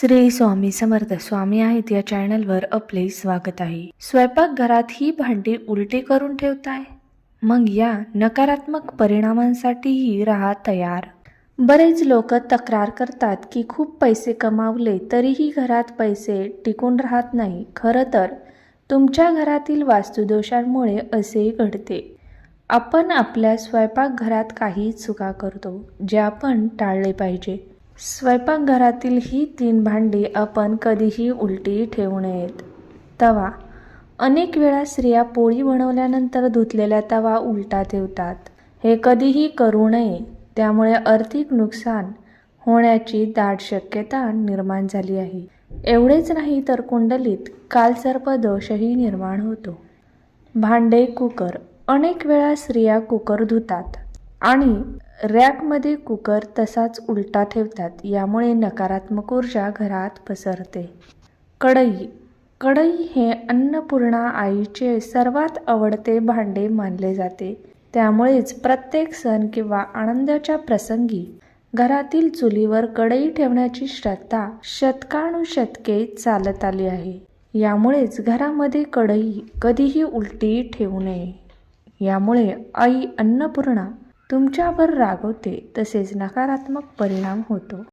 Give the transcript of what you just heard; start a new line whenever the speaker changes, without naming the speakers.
श्री स्वामी समर्थ स्वामी आहेत या चॅनलवर आपले स्वागत आहे. स्वयंपाकघरात ही भांडी उलटी करून ठेवताय. मग या नकारात्मक परिणामांसाठीही राहा तयार. बरेच लोक तक्रार करतात की खूप पैसे कमावले तरीही घरात पैसे टिकून राहत नाही. खरं तर तुमच्या घरातील वास्तुदोषांमुळे असे घडते. आपण आपल्या स्वयंपाकघरात काही चुका करतो जे आपण टाळले पाहिजे. स्वयंपाकघरातील ही तीन भांडी आपण कधीही उलटी ठेवू नयेत. तवा. अनेक वेळा स्त्रिया पोळी बनवल्यानंतर धुतलेला तवा उलटा ठेवतात. हे कधीही करू नये त्यामुळे आर्थिक नुकसान होण्याची दाट शक्यता निर्माण झाली आहे. एवढेच नाही तर कुंडलीत कालसर्प दोषही निर्माण होतो. भांडे कुकर. अनेक वेळा स्त्रिया कुकर धुतात. आणि रॅकमध्ये कुकर तसाच उलटा ठेवतात यामुळे नकारात्मक ऊर्जा घरात पसरते. कढई. कढई हे अन्नपूर्णा आईचे सर्वात आवडते भांडे मानले जाते. त्यामुळेच प्रत्येक सण किंवा आनंदाच्या प्रसंगी घरातील चुलीवर कढई ठेवण्याची श्रद्धा शतकानुशतके चालत आली आहे. यामुळेच घरामध्ये कढई कधीही उलटी ठेवू नये. यामुळे आई अन्नपूर्णा तुमच्यावर रागवते तसेच नकारात्मक परिणाम होतो.